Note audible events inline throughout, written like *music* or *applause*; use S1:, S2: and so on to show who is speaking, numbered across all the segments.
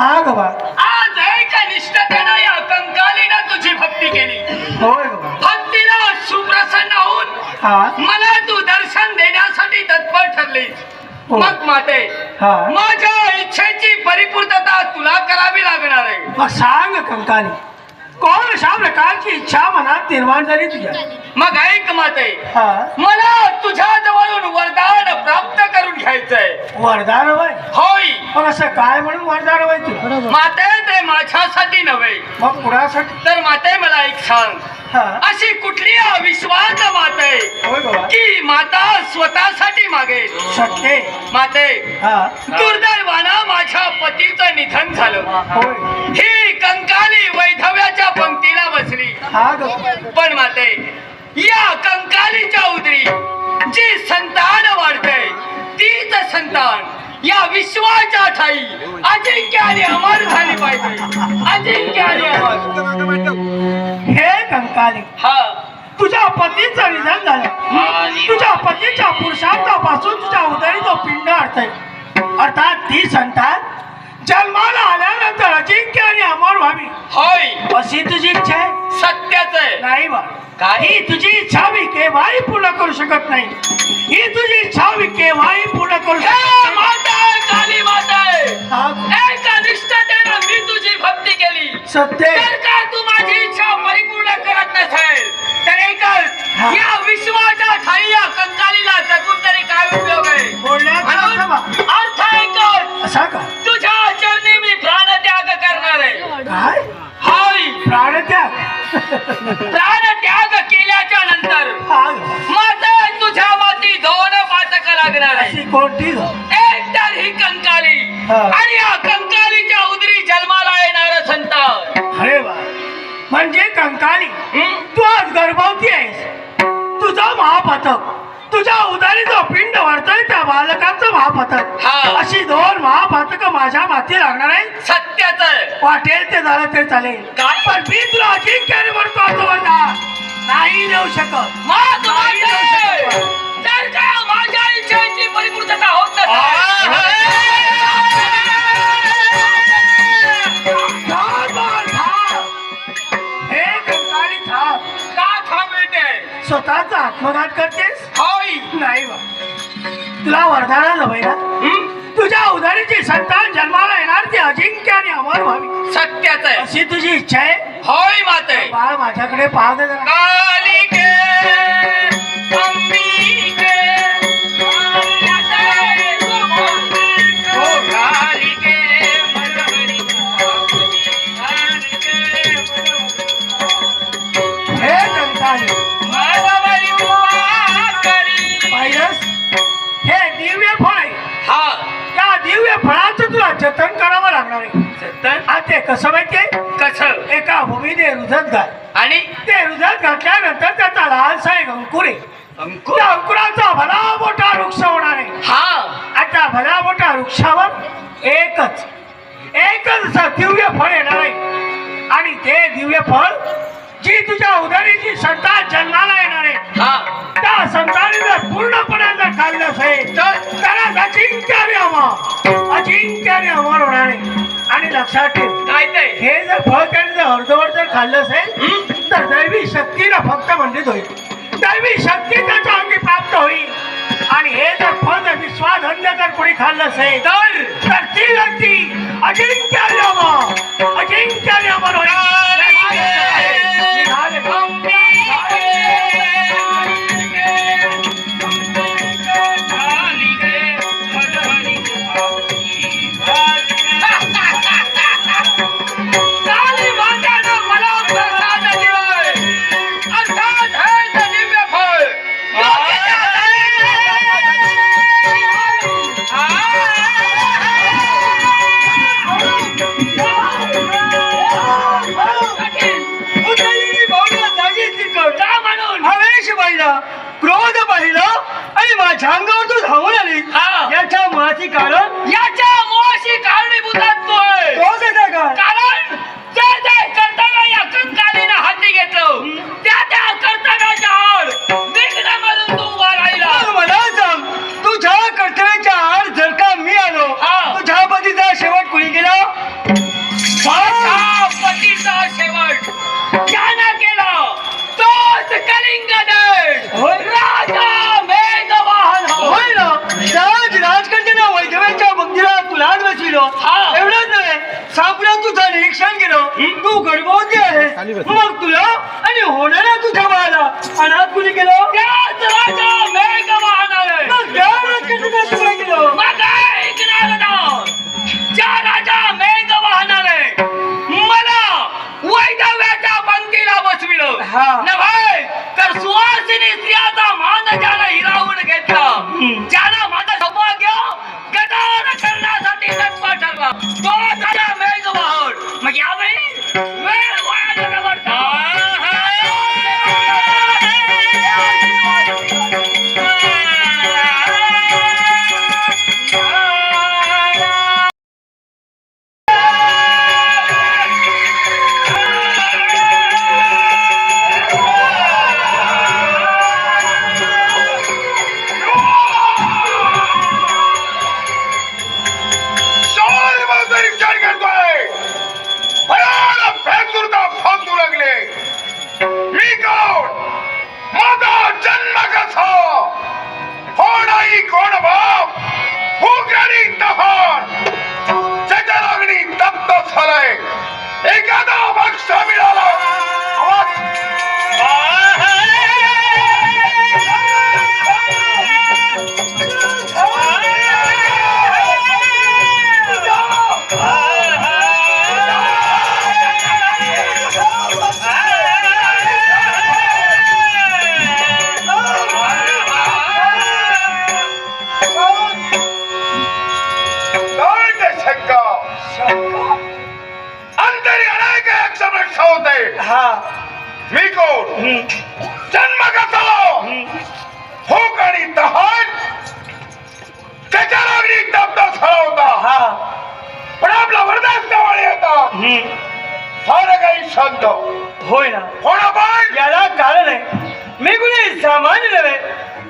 S1: हा
S2: गबा
S1: आज एका निष्ठतेनं या कंकालीनं तुझी भक्ती केली.
S2: होय गबा
S1: भक्तीनं सुप्रसन्न होऊन
S2: हा.
S1: मला तू दर्शन देण्यासाठी तत्पर ठरली.
S2: हो.
S1: मग माते
S2: हा.
S1: माझ्या इच्छेची परिपूर्तता तुला करावी लागणार आहे.
S2: मग सांग कंकानी कोण अशा प्रकारची इच्छा मनात निर्माण झाली तुझ्या.
S1: मग ऐक माते
S2: हा.
S1: मला तुझ्या जवळून वरदान प्राप्त करून घ्यायचंय.
S2: वरदान वय
S1: होय.
S2: मग असं काय म्हणून वरदान वय तू?
S1: माते ते माझ्यासाठी नव्हे.
S2: मग कुणासाठी?
S1: तर माते मला एक सांग.
S2: हा.
S1: अशी कुठली अविश्वास माते
S2: गबा
S1: की माता स्वतःसाठी मागेल?
S2: सत्य
S1: माते
S2: हा.
S1: दुर्दैवानं माझ्या पतीचं निधन झालं
S2: होय
S1: ही कंकाली वैधव्याच्या पंक्तीला बसली
S2: हा गबा
S1: पण माते या कंकालीच्या उदरी जी संतान वाढते तीच संतान या विश्वाच्या ठाई अजिंक्य आणि अमर झाली पाहिजे. अजिंक्य आणि अमर.
S2: हे कंकाली
S1: हा.
S2: तुझ्या पतीचं निधन झालं. तुझ्या पतीच्या पुरुषार्थापासून तुझ्या उदरी तो पिंड अडतय अर्थात ती संतान जन्माला आल्यानंतर अजिंक्य आणि अमर व्हावी.
S1: होय.
S2: अशी तुझी इच्छा आहे?
S1: सत्याच आहे.
S2: नाही बा.
S1: काय?
S2: ही तुझी इच्छा मी केव्हाही पूर्ण करू शकत नाही. ही तुझी इच्छा मी केव्हाही पूर्ण करू
S1: हे
S2: शकत
S1: माता आहे, काली माता आहे.
S2: नाही.
S1: एका निष्ठतेनं मी तुझी भक्ती केली.
S2: सत्य
S1: का तू माझी इच्छा परिपूर्ण करत नसेल? तर एकच
S2: हा.
S1: या विश्वाच्या ठाई या कंकालीला जगून तरी काय उपयोग आहे?
S2: बोलण्याचा अर्थ बा.
S1: म्हणून अर्थ एकच
S2: असा का?
S1: तुझ्या चरणी मी प्राणत्याग करणार आहे.
S2: काय? प्राणत्याग
S1: प्राणत्याग
S2: केल्याच्यानंतर.
S1: माझं तुझ्या माती दोन पातक लागणार आहे
S2: अशी कोणती?
S1: एक तर ही कंकाली. आणि या कंकालीच्या उदरी जन्माला येणार संतान
S2: अरे वा म्हणजे कंकाली? तू आज गर्भवती आहेस तुझं महापथक तुझ्या उदारी जो पिंड वाढतोय त्या बालकाचं महापथक
S1: हा.
S2: अशी दोन महापथक माझ्या माती लागणार आहे
S1: सत्याच
S2: वाटेल ते झालं तरी चालेल.
S1: काय?
S2: पण मी तुला अजिंक्याने म्हणतो असं वरदान नाही देऊ शकत.
S1: मग
S2: नाही देऊ शकत.
S1: जर का माझ्या इच्छेची परिपूर्तता होत
S2: थांब, थांब. हे कंकाली थांब
S1: का थांबते
S2: स्वतःचा आत्मघात करतेस? नाही बा. तुला वरदाना नव्हे ना? तुझ्या उदारीची संतान जन्माला येणार ती अजिंक्य आणि अमर व्हावी.
S1: सत्याच आहे.
S2: अशी तुझी इच्छा आहे?
S1: होय माते.
S2: बाळ माझ्याकडे पाह रुजत घाल.
S1: आणि
S2: ते रुजत घातल्यानंतर त्याचा लहानसा एक अंकुर आहे.
S1: अंकुर?
S2: त्या अंकुराचा भला मोठा वृक्ष होणार आहे.
S1: हा.
S2: आता भला मोठ्या वृक्षावर एकच एकच असं दिव्य फळ येणार आहे. आणि ते दिव्य फळ जी तुझ्या उदरीची संतान जन्माला येणार आहे.
S1: हा.
S2: त्या संताने जर पूर्णपणे जर खाल्लं असेल तर त्याला होणार आहे आणि लक्षात ठेव.
S1: काय ते?
S2: हे जर फळ त्याने जर अर्धवट जर खाल्लं असेल? तर दैवी शक्तीला फक्त मंडित होईल दैवी शक्ती त्याच्या अंगी प्राप्त होईल. आणि हे जर फळ जर विश्वाधन्य जर कोणी खाल्लं असेल
S1: तर?
S2: तर ती व्यक्ती अजिंक्य अजिंक्य पाहिला क्रोध पाहिला आणि माझ्या अंगावर तू धावून आली.
S1: हा.
S2: याच्या मुळाची कारण
S1: याच्या मुळाशी कारणीभूतात तोय
S2: क्रोध येते का?
S1: कारण
S3: फार काही शांत
S4: होय ना
S3: कोण आपण
S4: याला कारण आहे मी कुणी सामान्य नव्हे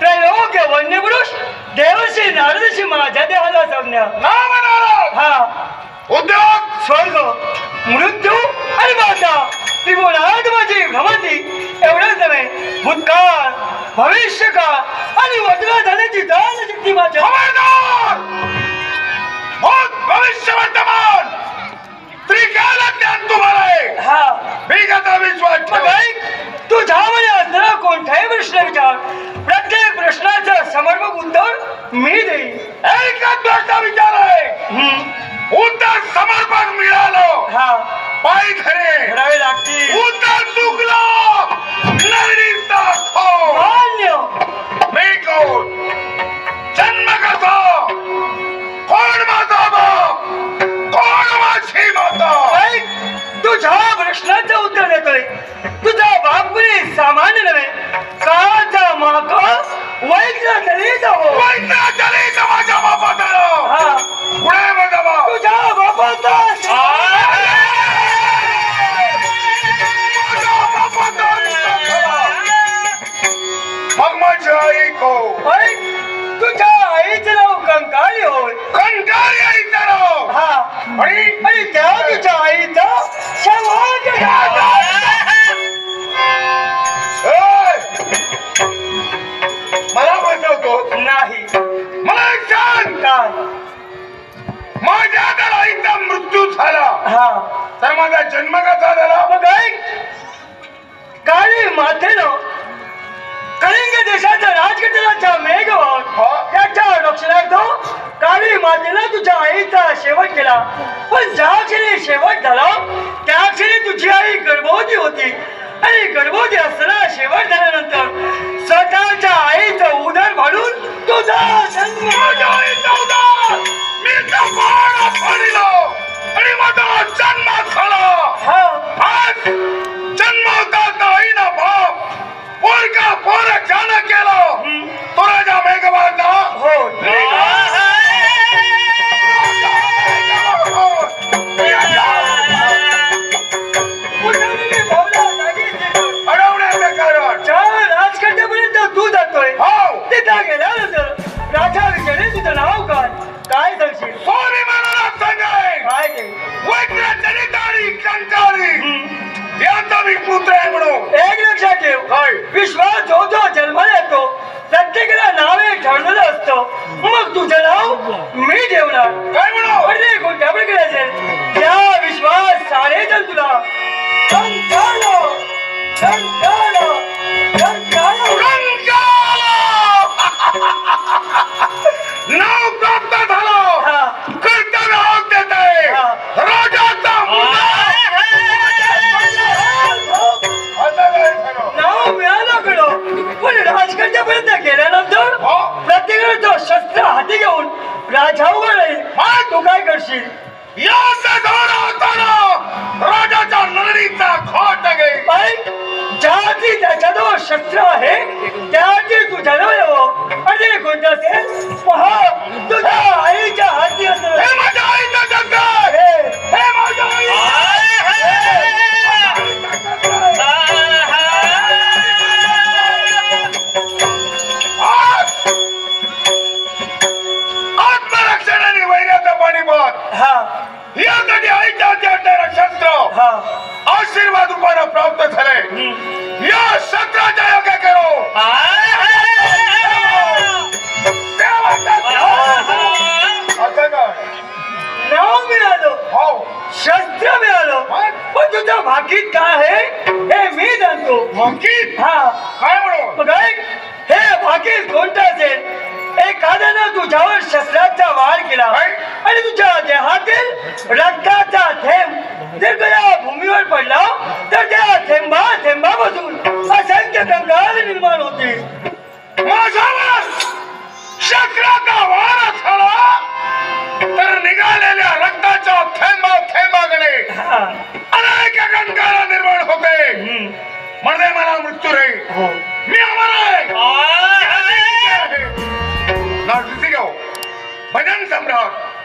S4: त्रैलोक्य वन्यपुरुष देवशी नारदशी माझ्या देहाला संज्ञा
S3: नाम नाराज
S4: हा
S3: उद्योग
S4: स्वर्ग मृत्यू आणि माता त्रिगुणात माझी भ्रमती एवढंच नव्हे भूतकाळ भविष्यकाळ आणि शक्ती माझ्या
S3: भविष्य वर्तमान ज्ञान तुम्हाला आहे मी कसा विश्वास
S4: कोणताही प्रश्न विचार. प्रत्येक प्रश्नाचं समर्पक उत्तर मी देईन.
S3: एकच विचार आहे.
S4: हम्म.
S3: उत्तर समर्पक मिळालं.
S4: हा.
S3: पाय खरे
S4: करावे लागतील.
S3: उत्तर
S4: प्रश्नाचं उत्तर देतोय. तुझा बाप कुणी? सामान्य नव्हे काळाचा माका वैद्य तरीचा
S3: माझ्या बापाचा. आणि
S4: त्या तुझ्या आईचा समाज
S3: ए! मला बसवतो.
S4: नाही.
S3: मला एक सांग.
S4: काय?
S3: माझ्या जर आईचा मृत्यू झाला.
S4: हा.
S3: तर माझा जन्म कसा झाला?
S4: मग काळी मातेनं कलिंग देशाचा राजकटलाच्या मेघवान त्याच्या रक्षणार्थ काळी मातेनं तुझ्या आईचा केला. पण ज्या क्षणी शेवट झाला त्या क्षणी तुझी आई गर्भवती होती. आणि गर्भवती असताना शेवट झाल्यानंतर स्वतःच्या आईचं उदर फाडून तुझा जन्म
S3: आणि माझा जन्म झाला.
S4: हा.
S3: आज जन्मवतात आईना बाप. पोरका पोर ज्यानं केलं.
S4: प्रत्येकाला
S3: नाव एक ठरलेलं असतं. मग तुझं
S4: नाव
S3: मी
S4: ठेवणार. काय
S3: म्हणा
S4: म्हणजे कोणत्या प्रकारे असेल? त्या विश्वास सारे जण तुला? No! *laughs* असेल पहा. तुझ्या आईच्या हाती असलं
S3: हे माझ्या आईचं. आहे.
S4: हे,
S3: माझ्या आत्मरक्षणाने पाणीपत
S4: हा.
S3: यासाठी आईच्या हाती शस्त्र
S4: हा.
S3: आशीर्वाद उपाना प्राप्त झाले अंकित
S4: हा.
S3: काय म्हणू?
S4: मग ऐक, हे भाकीत कोणतं असेल एखाद्यानं तुझ्यावर शस्त्राचा वार केला? आणि तुझ्या देहातील रक्ताचा थेंब जर का या भूमीवर पडला तर त्या थेंबा थेंबापासून असंख्य कंगाल निर्माण होतील
S3: माझ्यावर शस्त्राचा वार झाला तर निघालेल्या रक्ताच्या थेंबा थेंबाकडे. अनेक कंकारा निर्माण होते.
S4: हम्म.
S3: म्हणजे मला मृत्यू रे
S4: हो.
S3: मी अमर आहे ना ऋषिगाव भजन सम्राट हॅलो राजा